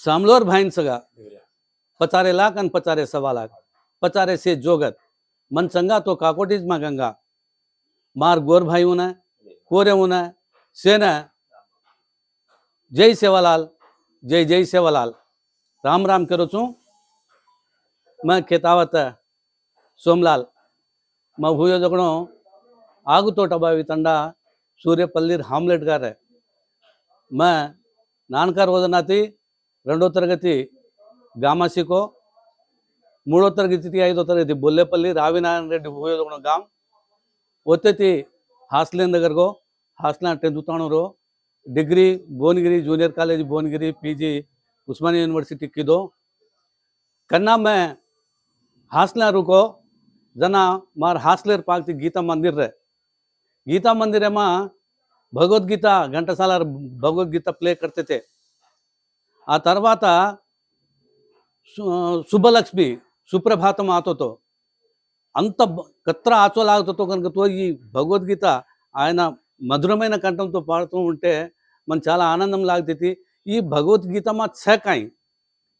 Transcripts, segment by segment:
सामलोर भाई सगा। पचारे लाख अन पचारे सवा लाख। पचारे से जोगत। मन चंगा तो काकोटीज मा गंगा। मार गोर भाई उन्हें कोरे उन्हें सेना जय सेवालाल जय जय सेवालाल। राम राम करो चू। मैं खेतावत सोमलाल। मैं भूयो जगड़ो आग तो टबावी तंडा सूर्य पल्लीर हामलेट गारे मैं नानकार वजनाती रो तरगति गामासिको मूडो तरगति ऐदो तरगति बोलेपल रविनारायण रेडी उपयोगगुण गाम वतति हासलेगर्गो हासना टेन्तुतानूर degree Bhuvanagiri junior college Bhuvanagiri P G उस्मा यूनिवर्सिटी इको कन्ना मैं हासना रुको जना मार हासलेर पाती गीता मंदिर रे गीता मंदिर मा भगवद्गीता घंटासाल भगवद्गीता प्ले करते थे ఆ తర్వాత శుభలక్ష్మి సుప్రభాతం మాతతో అంత కత్ర ఆచోలాగతతో కనుక ఈ భగవద్గీత ఆయన మధురమైన కంఠంతో పాడుతూ ఉంటే మనం చాలా ఆనందం లాగుతుంది ఈ భగవద్గీత మా చకాయి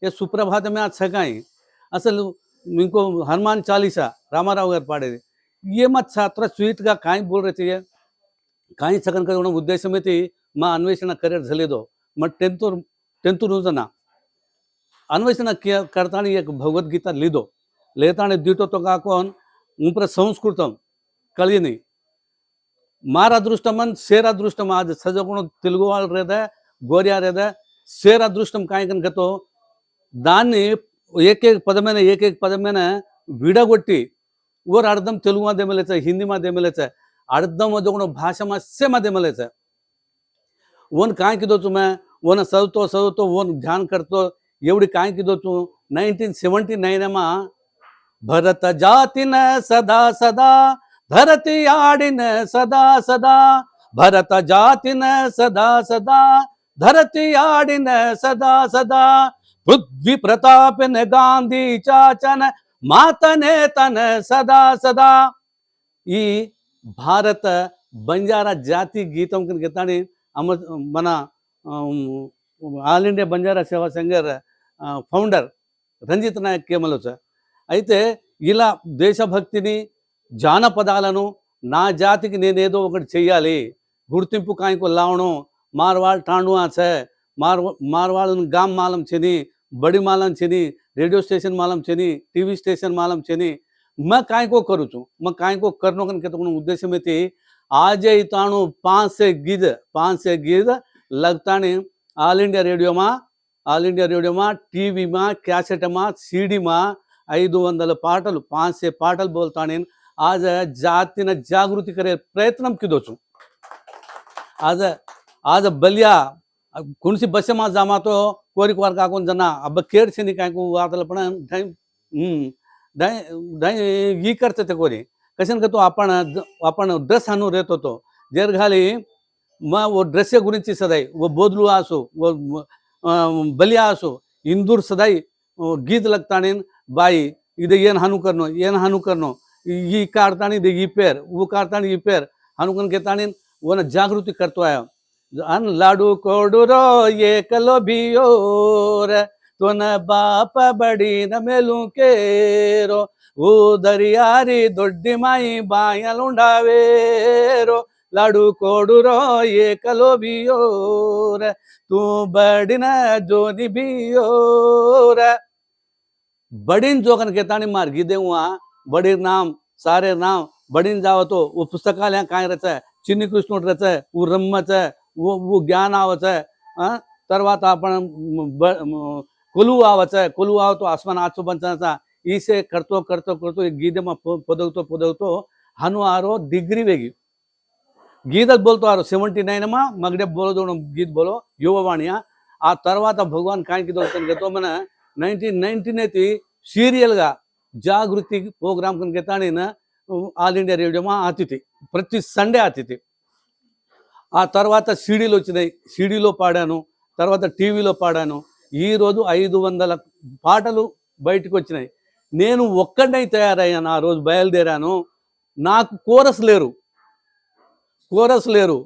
ఏ సుప్రభాతమే ఆ చకాయి అసలు ఇంకో హనుమాన్ చాలీసా రామారావు గారు పాడేది. ఏ మా ఛాత్ర స్వీట్గా కాయి బోల్ రచయ్య? కాయి చకన్ ఉద్దేశం ఉద్దేశమైతే మా అన్వేషణ కరీర్ జలేదో. మా టెన్త్ करिअर झाले दो मग टेंथ टेंथ रुजना अन्वेषण किया करताना एक भगवद्गीता लिहिदो लिहिताना दिटो तो काकोन उपर संस्कृतम కలియని మార అదృష్టం అని సేర్ అదృష్టం అది చదువుకున్న తెలుగు వాళ్ళు రేదా గోరియా రేదా సేర్ అదృష్టం కాయకనకతో దాన్ని ఏకేక పదమైన ఏకేక పదమైన విడగొట్టి वर अर्धम तेलुगुमध्ये मिळायचं हिंदीमध्ये मिळायचं अर्धमध्ये कोण भाषा मास्यमध्ये मिळायचं ओन काय किदो तुम्ही ओन चलो तो, चलो तो, ओन ध्यान करतो एवड का नईनटीन सेवंटी नईन अम्मा भरत जाति न सदा सदा धरती आड़ सदा सदा भरत जाति न सदा सदा धरती आड़ सदा सदा पृथ्वी प्रताप ने गांधी चाचन माता ने तन सदा। सदा भारत बंजारा जाति गीत अम मना ఆల్ ఇండియా బంజారా సేవా సంఘర్ ఫౌండర్ రంజిత్ నాయక్ కేమలో సార్. అయితే ఇలా దేశభక్తిని జానపదాలను నా జాతికి నేనేదో ఒకటి చెయ్యాలి గుర్తింపు కాయకు లావణం మార్వాళ్ టాండువాస మార్ మార్వాళ్ళను గామ్ మాలం చెని బడి మాలం చెని రేడియో స్టేషన్ మాలం చెని టీవీ స్టేషన్ మాలం చెని మా కాయకో కరుచు మా కాయకో मैं काय ఉద్దేశం అయితే ఆజయ్ తాను పాన్సే उद्देश्य పాన్సే గిద్ लगताने ఆల్ ఇండియా రేడియోమా ఆల్ ఇండియా రేడియోమా టీవీమా క్యాసెటమా సీడీమా ఐదు వందల పాటలు పాంచే పాటలు बोलताने आज जातीन जागृती करे प्रयत्न किदो છું आज आज बलिया कोणसी बसेमा जामा तो कोरीक वार काकून जना अब केड छे नी कायकू वातल पण ढाई हम्म ढाई ढाई ही करते ते कोरी कशाने का तो आपण आपण ड्रेस आणून रेत होतो जर घाली ఓ డ్రెస్సే గురించి సదై ఓ బోధులు ఆసు ఓ బలి ఆసు ఇందూర్ ಸದೈ ಗೀತ್ ಲಗ್ತಾಣಿನ್ ಬಾಯಿ, ಇದು ಏನು ಹನು ಕರ್ನೋ ಏನು ಹನು ಕರ್ನೋ ಈ ಕಾಡ್ತಾಣಿ ಇದು ಈ ಪೇರ್, ಊ ಕಾಡ್ತಾಣಿ ಈ ಪೇರ್, ಹನುಕನ್ ಕೇತಾಣಿನ್ ಓನ ಜಾಗೃತಿ ಕರ್ತವಾಯ. ಅನ್ ಲಾಡು ಕೊಡುರೋ ಏಕಲೋ ಬಿಯೋರ ತೊನ ಬಾಪ ಬಡಿನ ಮೇಲು ಕೇರೋ ಓ ದರಿಯಾರಿ ದೊಡ್ಡಿ ಮಾಯಿ ಬಾಯಲುಂಡಾವೇರೋ लाडू कोडू रो, ये कलो बियोर तू बड़िन जोनी बियोर बड़ीन जोगन के तानी मार्गी दे बड़ी नाम सारे नाम। बड़ीन जावो तो वो पुस्तकालय काय है चिन्नी कृष्ण रच, वो रम्मच वो वो ज्ञान आवच है तरवात अपन कुलू आवच है कुलू आव तो आसमान आचो बनचा इसे करतो करतो करतो गीदे में पोदगतो पोदगतो हनुआरो डिग्री वेगी। గీతలు బోలుతారు సెవెంటీ నైన్ మగడే బోలో గీత బోలో యువవాణియా ఆ తర్వాత భగవాన్ కాయకి దొరుకుతాను గతో మన నైన్టీన్ నైన్టీన్ అయితే సీరియల్గా జాగృతి ప్రోగ్రామ్ కనుక తాడిన ఆల్ ఇండియా రేడియోమా అతిథి ప్రతి సండే అతిథి. ఆ తర్వాత సీడీలు వచ్చినాయి. సీడీలో పాడాను తర్వాత టీవీలో పాడాను. ఈరోజు ఐదు వందల పాటలు బయటకు వచ్చినాయి. నేను ఒక్కడై తయారయ్యాను ఆ రోజు బయలుదేరాను. నాకు కోరస్ లేరు. కోరస్ లేరు.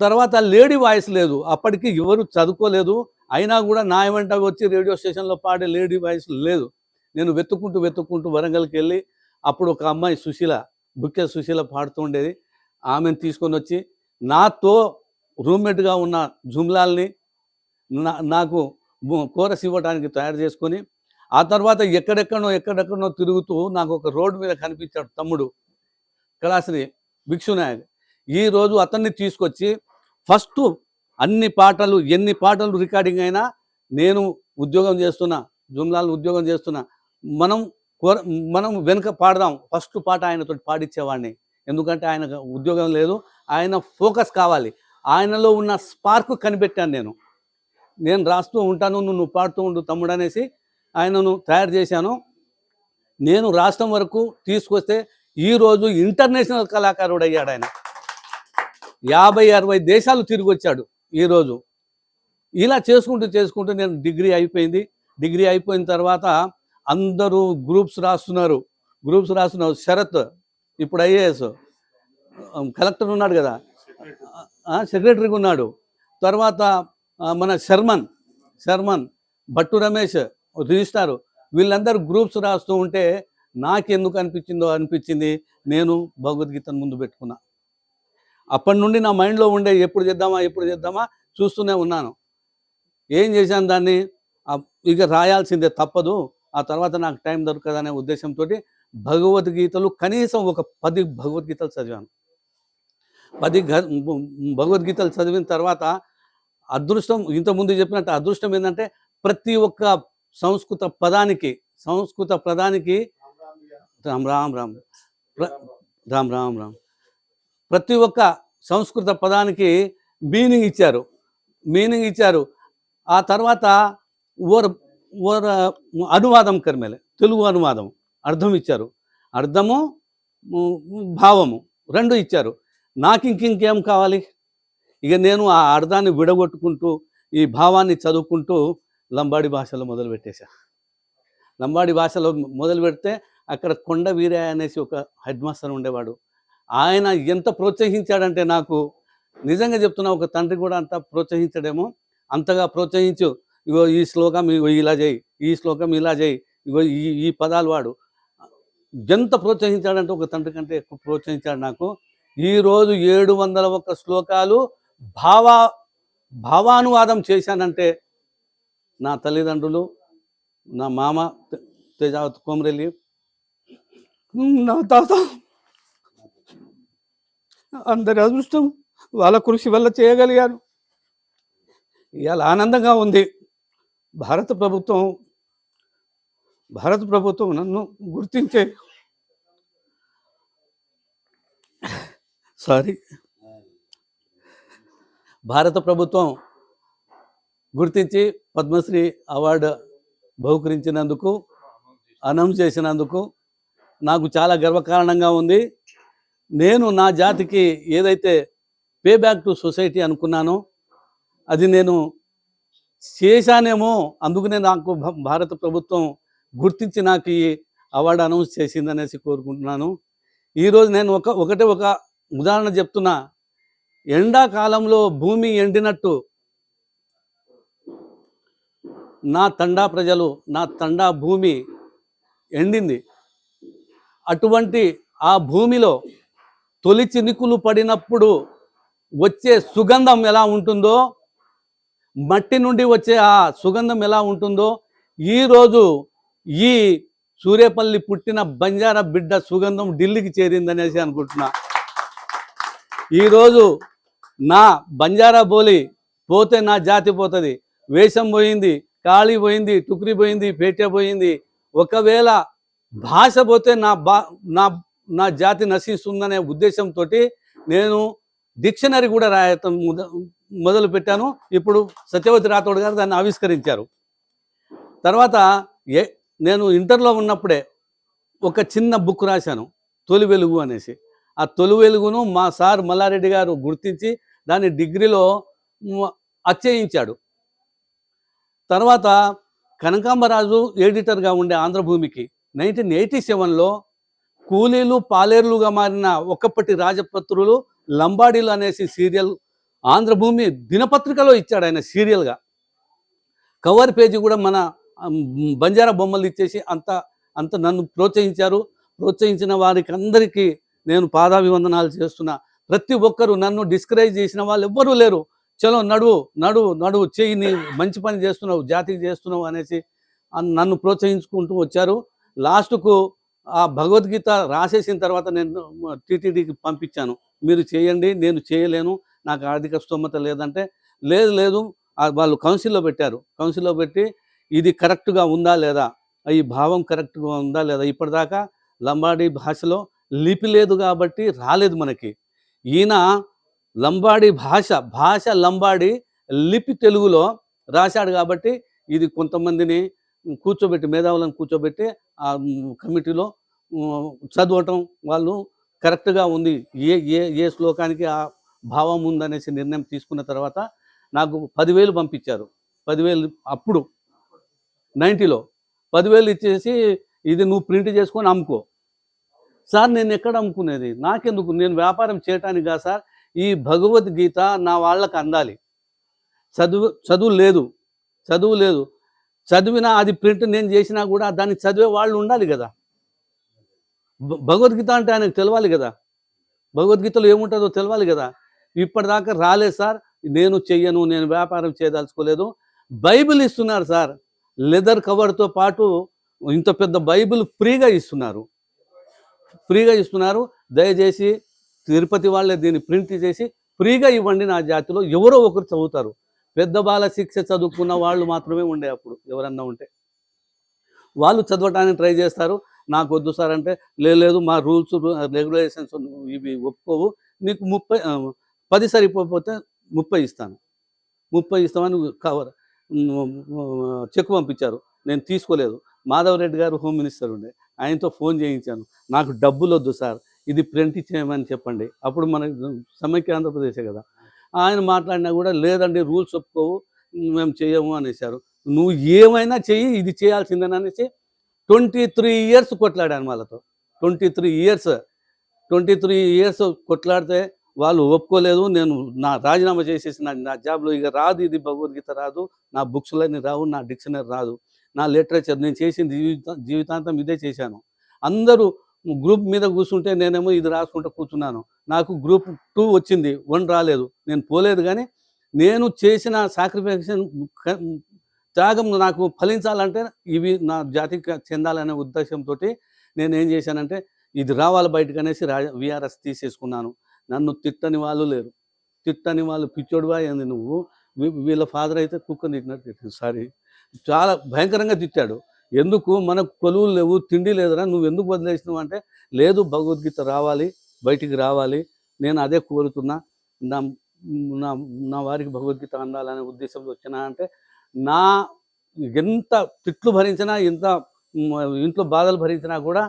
తర్వాత లేడీ వాయిస్ లేదు. అప్పటికి ఎవరు చదువుకోలేదు. అయినా కూడా నా వెంట వచ్చి రేడియో స్టేషన్లో పాడే లేడీ వాయిస్ లేదు. నేను వెతుక్కుంటూ వెతుక్కుంటూ వరంగల్కి వెళ్ళి అప్పుడు ఒక అమ్మాయి సుశీల బుక్కే సుశీల పాడుతూ ఉండేది. ఆమెను తీసుకొని వచ్చి నాతో రూమ్మేట్గా ఉన్న జుమ్లాల్ని నా నాకు కోరస్ ఇవ్వడానికి తయారు చేసుకొని ఆ తర్వాత ఎక్కడెక్కడో ఎక్కడెక్కడో తిరుగుతూ నాకు ఒక రోడ్డు మీద కనిపించాడు తమ్ముడు. కళాశ్రీ భిక్షునాయక్ ఈరోజు అతన్ని తీసుకొచ్చి ఫస్ట్ అన్ని పాటలు ఎన్ని పాటలు రికార్డింగ్ అయినా నేను ఉద్యోగం చేస్తున్నా జుమ్లాల్ ఉద్యోగం చేస్తున్నా మనం కోర మనం వెనుక పాడదాం. ఫస్ట్ పాట ఆయనతో పాడించేవాడిని ఎందుకంటే ఆయన ఉద్యోగం లేదు ఆయన ఫోకస్ కావాలి. ఆయనలో ఉన్న స్పార్క్ కనిపెట్టాను నేను. నేను రాస్తూ ఉంటాను నువ్వు నువ్వు పాడుతూ ఉండు తమ్ముడు అనేసి ఆయనను తయారు చేశాను. నేను రాష్ట్రం వరకు తీసుకొస్తే ఈరోజు ఇంటర్నేషనల్ కళాకారుడు అయ్యాడు ఆయన. యాభై అరవై దేశాలు తిరిగి వచ్చాడు ఈరోజు ఇలా చేసుకుంటూ చేసుకుంటూ నేను డిగ్రీ అయిపోయింది. డిగ్రీ అయిపోయిన తర్వాత అందరూ గ్రూప్స్ రాస్తున్నారు. గ్రూప్స్ రాస్తున్నారు. శరత్ ఇప్పుడు ఐఏఎస్ కలెక్టర్ ఉన్నాడు కదా. సెక్రటరీగా ఉన్నాడు. తర్వాత మన శర్మన్ శర్మన్ భట్టు రమేష్ రిజిస్టారు. వీళ్ళందరూ గ్రూప్స్ రాస్తూ ఉంటే నాకెందుకు అనిపించిందో అనిపించింది నేను భగవద్గీతను ముందు పెట్టుకున్నా. అప్పటి నుండి నా మైండ్లో ఉండే ఎప్పుడు చేద్దామా ఎప్పుడు చేద్దామా చూస్తూనే ఉన్నాను. ఏం చేశాను దాన్ని? ఇక రాయాల్సిందే తప్పదు. ఆ తర్వాత నాకు టైం దొరకదనే ఉద్దేశంతో భగవద్గీతలు కనీసం ఒక పది భగవద్గీతలు చదివాను. పది గ- భగవద్గీతలు చదివిన తర్వాత అదృష్టం ఇంతకుముందు చెప్పినట్టు అదృష్టం ఏంటంటే ప్రతి ఒక్క సంస్కృత పదానికి సంస్కృత పదానికి రామ్ రామ్ రామ్. రామ్ రామ్. రామ్ ప్రతి ఒక్క సంస్కృత పదానికి మీనింగ్ ఇచ్చారు. మీనింగ్ ఇచ్చారు. ఆ తర్వాత ఓర్ ఓర్ అనువాదం కర్మేలే తెలుగు అనువాదం. అర్థం ఇచ్చారు. అర్థము భావము రెండు ఇచ్చారు. నాకు ఇంక ఇంకేం కావాలి? ఇక నేను ఆ అర్థాన్ని విడగొట్టుకుంటూ ఈ భావాన్ని చదువుకుంటూ లంబాడి భాషలో మొదలుపెట్టేశా. లంబాడి భాషలో మొదలు పెడితే అక్కడ కొండ వీరయ్య అనేసి ఒక హెడ్ మాస్టర్ ఉండేవాడు. ఆయన ఎంత ప్రోత్సహించాడంటే నాకు నిజంగా చెప్తున్నా ఒక తండ్రి కూడా అంత ప్రోత్సహించడేమో. అంతగా ప్రోత్సహించు ఇగో ఈ శ్లోకం ఇలా చేయి ఈ శ్లోకం ఇలా చేయి ఇగో ఈ ఈ పదాలు వాడు. ఎంత ప్రోత్సహించాడంటే ఒక తండ్రి కంటే ఎక్కువ ప్రోత్సహించాడు నాకు. ఈరోజు ఏడు వందల ఒక్క శ్లోకాలు భావ భావానువాదం చేశానంటే నా తల్లిదండ్రులు నా మామ తె- తేజావత్ కోమరెల్లి నా తాత. అందరి అదృష్టం వాళ్ళ కృషి వల్ల చేయగలిగాను. ఇవాళ ఆనందంగా ఉంది. భారత ప్రభుత్వం భారత ప్రభుత్వం నన్ను గుర్తించే సారీ. భారత ప్రభుత్వం గుర్తించి పద్మశ్రీ అవార్డు బహుకరించినందుకు అనౌన్స్ చేసినందుకు నాకు చాలా గర్వకారణంగా ఉంది. నేను నా జాతికి ఏదైతే పే బ్యాక్ టు సొసైటీ అనుకున్నానో అది నేను చేశానేమో అందుకనే నాకు భ- భారత ప్రభుత్వం గుర్తించి నాకు ఈ అవార్డు అనౌన్స్ చేసిందనేసి కోరుకుంటున్నాను. ఈరోజు నేను ఒక ఒకటే ఒక ఉదాహరణ చెప్తున్నా. ఎండాకాలంలో భూమి ఎండినట్టు నా తండా ప్రజలు నా తండా భూమి ఎండింది. అటువంటి ఆ భూమిలో తొలి చినుకులు పడినప్పుడు వచ్చే సుగంధం ఎలా ఉంటుందో మట్టి నుండి వచ్చే ఆ సుగంధం ఎలా ఉంటుందో ఈరోజు ఈ సూర్యపల్లి పుట్టిన బంజారా బిడ్డ సుగంధం ఢిల్లీకి చేరిందనేసి అనుకుంటున్నా. ఈరోజు నా బంజారా బోలి పోతే నా జాతి పోతుంది. వేషం పోయింది కాళీ పోయింది టుక్రి పోయింది పేట పోయింది. ఒకవేళ భాష పోతే నా బా నా నా జాతి నశిస్తుందనే ఉద్దేశంతో నేను డిక్షనరీ కూడా రాయటం మొద- మొదలు పెట్టాను. ఇప్పుడు సత్యవతి రాథోడ్ గారు దాన్ని ఆవిష్కరించారు. తర్వాత ఏ నేను ఇంటర్లో ఉన్నప్పుడే ఒక చిన్న బుక్ రాశాను తొలి వెలుగు అనేసి. ఆ తొలి వెలుగును మా సార్ మల్లారెడ్డి గారు గుర్తించి దాన్ని డిగ్రీలో అత్యయించాడు తర్వాత కనకాంబరాజు ఎడిటర్గా ఉండే ఆంధ్రభూమికి నైన్టీన్ ఎయిటీ సెవెన్లో కూలీలు పాలేర్లుగా మారిన ఒకప్పటి రాజపత్రులు లంబాడీలు అనేసి సీరియల్ ఆంధ్రభూమి దినపత్రికలో ఇచ్చాడు ఆయన సీరియల్గా. కవర్ పేజీ కూడా మన బంజారా బొమ్మలు ఇచ్చేసి అంత అంత నన్ను ప్రోత్సహించారు. ప్రోత్సహించిన వారికి అందరికీ నేను పాదాభివందనాలు చేస్తున్నా. ప్రతి ఒక్కరూ నన్ను డిస్కరేజ్ చేసిన వాళ్ళు ఎవ్వరూ లేరు. చలో నడువు నడువు నడువు చెయ్యి మంచి పని చేస్తున్నావు జాతికి చేస్తున్నావు అనేసి నన్ను ప్రోత్సహించుకుంటూ వచ్చారు. లాస్ట్కు ఆ భగవద్గీత రాసేసిన తర్వాత నేను టీటీడీకి పంపించాను. మీరు చేయండి నేను చేయలేను నాకు ఆర్థిక స్తోమత లేదంటే లేదు లేదు వాళ్ళు కౌన్సిల్లో పెట్టారు. కౌన్సిల్లో పెట్టి ఇది కరెక్ట్గా ఉందా లేదా? ఈ భావం కరెక్ట్గా ఉందా లేదా? ఇప్పటిదాకా లంబాడీ భాషలో లిపి లేదు కాబట్టి రాలేదు మనకి. ఈయన లంబాడీ భాష భాష లంబాడి లిపి తెలుగులో రాశాడు కాబట్టి ఇది కొంతమందిని కూర్చోబెట్టి మేధావులను కూర్చోబెట్టి ఆ కమిటీలో చదవటం వాళ్ళు కరెక్ట్గా ఉంది. ఏ ఏ ఏ శ్లోకానికి ఆ భావం ఉందనేసి నిర్ణయం తీసుకున్న తర్వాత నాకు పదివేలు పంపించారు. పదివేలు అప్పుడు నైంటీలో పదివేలు ఇచ్చేసి ఇది నువ్వు ప్రింట్ చేసుకొని అమ్ముకో. సార్ నేను ఎక్కడ అమ్ముకునేది? నాకెందుకు? నేను వ్యాపారం చేయటానికి కాదు సార్. ఈ భగవద్గీత నా వాళ్ళకి అందాలి. చదువు చదువు లేదు. చదువు లేదు. చదివినా అది ప్రింట్ నేను చేసినా కూడా దాన్ని చదివే వాళ్ళు ఉండాలి కదా. భ- భగవద్గీత అంటే ఆయనకు తెలవాలి కదా. భగవద్గీతలో ఏముంటుందో తెలవాలి కదా. ఇప్పటిదాకా రాలేదు సార్ నేను చెయ్యను నేను వ్యాపారం చేయదలుచుకోలేదు. బైబిల్ ఇస్తున్నారు సార్ లెదర్ కవర్తో పాటు ఇంత పెద్ద బైబిల్ ఫ్రీగా ఇస్తున్నారు. ఫ్రీగా ఇస్తున్నారు. దయచేసి తిరుపతి వాళ్ళే దీన్ని ప్రింట్ చేసి ఫ్రీగా ఇవ్వండి నా జాతిలో. ఎవరో ఒకరు చదువుతారు. పెద్ద బాల శిక్ష చదువుకున్న వాళ్ళు మాత్రమే ఉండే అప్పుడు ఎవరన్నా ఉంటే. వాళ్ళు చదవటానికి ట్రై చేస్తారు. నాకు వద్దు సార్ అంటే "లే- లేదు మా రూల్స్ రెగ్యులేషన్స్ ఇవి ఒప్పుకోవు. నీకు ముప్పై పది సరిపోతే ముప్పై ఇస్తాను. ముప్పై ఇస్తామని కవర్ చెక్ పంపించారు. నేను తీసుకోలేదు. మాధవరెడ్డి గారు హోమ్ మినిస్టర్ ఉండే. ఆయనతో ఫోన్ చేయించాను. నాకు డబ్బులు వద్దు సార్. ఇది ప్రింట్ చేయమని చెప్పండి. అప్పుడు మన సమైక్య ఆంధ్రప్రదేశే కదా. ఆయన మాట్లాడినా కూడా లేదండి రూల్స్ ఒప్పుకోవు మేము చేయము అనేసారు నువ్వు ఏమైనా చెయ్యి ఇది చేయాల్సిందని అనేసి ట్వంటీ త్రీ ఇయర్స్ కొట్లాడాను వాళ్ళతో. Twenty three years twenty three years కొట్లాడితే వాళ్ళు ఒప్పుకోలేదు నేను నా రాజీనామా చేసేసి నా నా జాబ్లో ఇక రాదు ఇది భగవద్గీత రాదు నా బుక్స్లన్నీ రావు నా డిక్షనరీ రాదు నా లిటరేచర్ నేను చేసింది జీవిత జీవితాంతం ఇదే చేశాను. అందరూ గ్రూప్ మీద కూర్చుంటే నేనేమో ఇది రాసుకుంటూ కూర్చున్నాను. నాకు గ్రూప్ టూ వచ్చింది వన్ రాలేదు. నేను పోలేదు కానీ నేను చేసిన సాక్రిఫికేషన్ త్యాగం నాకు ఫలించాలంటే ఇవి నా జాతికి చెందాలనే ఉద్దేశంతో నేను ఏం చేశానంటే ఇది రావాలి బయటకు అనేసి రా విఆర్ఎస్ తీసేసుకున్నాను. నన్ను తిట్టని వాళ్ళు లేరు. తిట్టని వాళ్ళు పిచ్చోడువా ఏంది నువ్వు? వీళ్ళ ఫాదర్ అయితే కుక్క తిట్టినట్టు తిట్టాడు. సారీ చాలా భయంకరంగా తిట్టాడు. ఎందుకు మనకు కొలువులు లేవు తిండి లేదురా నువ్వు ఎందుకు వదిలేసినావు అంటే లేదు భగవద్గీత రావాలి బయటికి రావాలి నేను అదే కోరుతున్నా నా నా నా వారికి భగవద్గీత అందాలనే ఉద్దేశంతో వచ్చినా అంటే నా ఎంత తిట్లు భరించినా ఎంత ఇంట్లో బాధలు భరించినా కూడా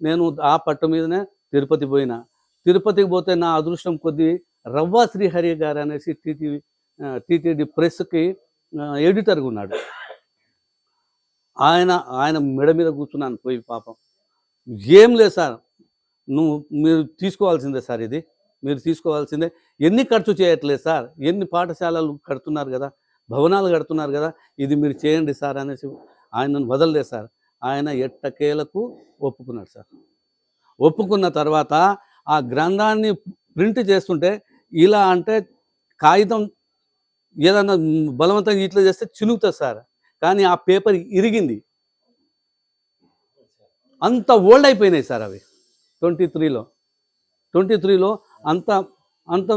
నేను ఆ పట్టు మీదనే తిరుపతి పోయినా. తిరుపతికి పోతే నా అదృష్టం కొద్దీ రవ్వ శ్రీహరి గారు అనేసి టీటీవీ టీటీడీ ప్రెస్కి ఎడిటర్గా ఉన్నాడు. ఆయన ఆయన మెడ మీద కూర్చున్నాను పోయి పాపం. ఏం లేదు సార్. నువ్వు మీరు తీసుకోవాల్సిందే సార్ ఇది. మీరు తీసుకోవాల్సిందే. ఎన్ని ఖర్చు చేయట్లేదు సార్. ఎన్ని పాఠశాలలు కడుతున్నారు కదా. భవనాలు కడుతున్నారు కదా. ఇది మీరు చేయండి సార్ అనేసి ఆయనను వదలలేదు సార్. ఆయన ఎట్టకేలకు ఒప్పుకున్నాడు సార్. ఒప్పుకున్న తర్వాత ఆ గ్రంథాన్ని ప్రింట్ చేస్తుంటే ఇలా అంటే కాగితం ఏదన్నా బలవంతంగా ఇట్లా చేస్తే చినుగుతుంది సార్. కానీ ఆ పేపర్ ఇరిగింది. అంత ఓల్డ్ అయిపోయినాయి సార్ అవి. ట్వంటీ త్రీలో. ట్వంటీ త్రీలో అంత అంత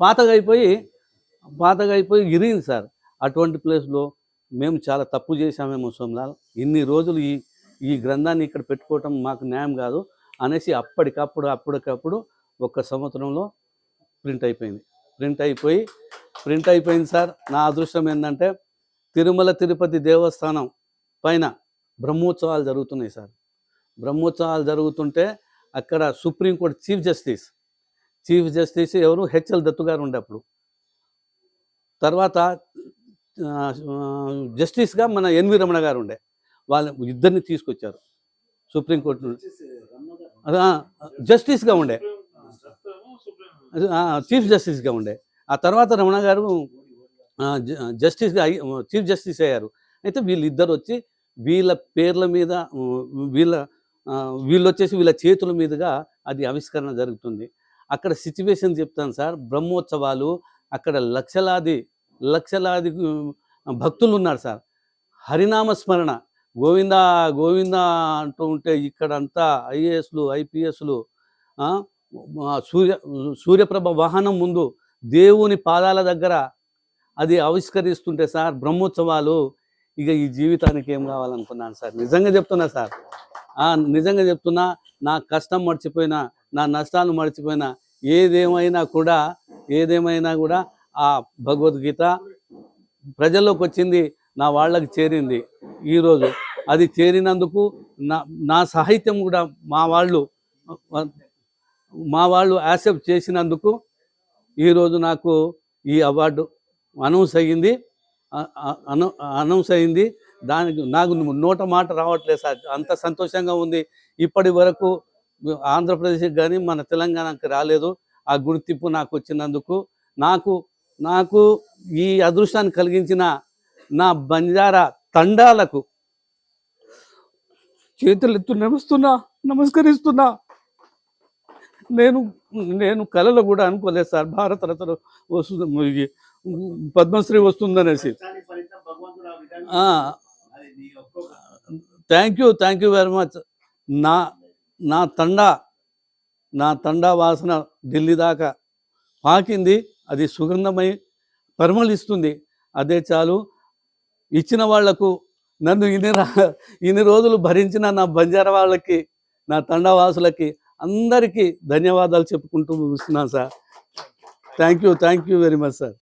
పాతగా అయిపోయి పాతగా అయిపోయి ఇరిగింది సార్. అటువంటి ప్లేస్లో మేము చాలా తప్పు చేశామేమో సోమలాల్. ఇన్ని రోజులు ఈ ఈ గ్రంథాన్ని ఇక్కడ పెట్టుకోవటం మాకు న్యాయం కాదు అనేసి అప్పటికప్పుడు అప్పటికప్పుడు ఒక సంవత్సరంలో ప్రింట్ అయిపోయింది. ప్రింట్ అయిపోయి ప్రింట్ అయిపోయింది సార్. నా అదృష్టం ఏంటంటే తిరుమల తిరుపతి దేవస్థానం పైన బ్రహ్మోత్సవాలు జరుగుతున్నాయి సార్. బ్రహ్మోత్సవాలు జరుగుతుంటే అక్కడ supreme court chief justice chief justice ఎవరు? హెచ్ఎల్ దత్తు గారు ఉండే అప్పుడు. తర్వాత జస్టిస్గా మన ఎన్వి రమణ గారు ఉండే. వాళ్ళ ఇద్దరిని తీసుకొచ్చారు. సుప్రీంకోర్టు జస్టిస్గా ఉండే. చీఫ్ జస్టిస్గా ఉండే. ఆ తర్వాత రమణ గారు జస్టిస్గా చీఫ్ జస్టిస్ అయ్యారు. అయితే వీళ్ళిద్దరు వచ్చి వీళ్ళ పేర్ల మీద వీళ్ళ వీళ్ళు వచ్చేసి వీళ్ళ చేతుల మీదుగా అది ఆవిష్కరణ జరుగుతుంది. అక్కడ సిచ్యువేషన్ చెప్తాను సార్. బ్రహ్మోత్సవాలు అక్కడ లక్షలాది లక్షలాది భక్తులు ఉన్నారు సార్. హరినామ స్మరణ గోవింద గోవింద అంటూ ఉంటే ఇక్కడంతా ఐఏఎస్లు ఐపీఎస్లు సూర్య సూర్యప్రభ వాహనం ముందు దేవుని పాదాల దగ్గర అది ఆవిష్కరిస్తుంటే సార్ బ్రహ్మోత్సవాలు ఇక ఈ జీవితానికి ఏం కావాలనుకున్నాను సార్? నిజంగా చెప్తున్నా సార్. నిజంగా చెప్తున్నా నా కష్టం మర్చిపోయినా నా నష్టాలు మర్చిపోయినా ఏదేమైనా కూడా ఏదేమైనా కూడా ఆ భగవద్గీత ప్రజల్లోకి వచ్చింది నా వాళ్ళకి చేరింది. ఈరోజు అది చేరినందుకు నా నా సాహిత్యం కూడా మా వాళ్ళు మా వాళ్ళు యాక్సెప్ట్ చేసినందుకు ఈరోజు నాకు ఈ అవార్డు అనౌన్స్ అయ్యింది. అనౌన్స్ అయింది దానికి నాకు నోట మాట రావట్లేదు సార్. అంత సంతోషంగా ఉంది. ఇప్పటి వరకు ఆంధ్రప్రదేశ్కి కానీ మన తెలంగాణకి రాలేదు. ఆ గుర్తింపు నాకు వచ్చినందుకు నాకు నాకు ఈ అదృష్టాన్ని కలిగించిన నా బంజారా తండాలకు చేతులు ఎత్తు నమస్తున్నా నమస్కరిస్తున్నా. నేను నేను కళలో కూడా అనుకోలేదు సార్. భారత రత్న వస్తుంది Padmashri వస్తుందనేసి. Thank you thank you very much నా నా తండా నా తండా వాసన ఢిల్లీ దాకా పాకింది. అది సుగంధమై పరిమళిస్తుంది. అదే చాలు. ఇచ్చిన వాళ్ళకు నన్ను ఇన్ని ఇన్ని రోజులు భరించిన నా బంజారా వాళ్ళకి నా తండా వాసులకి అందరికీ ధన్యవాదాలు చెప్పుకుంటూ ముగిస్తున్నాను sir. Thank you thank you very much sir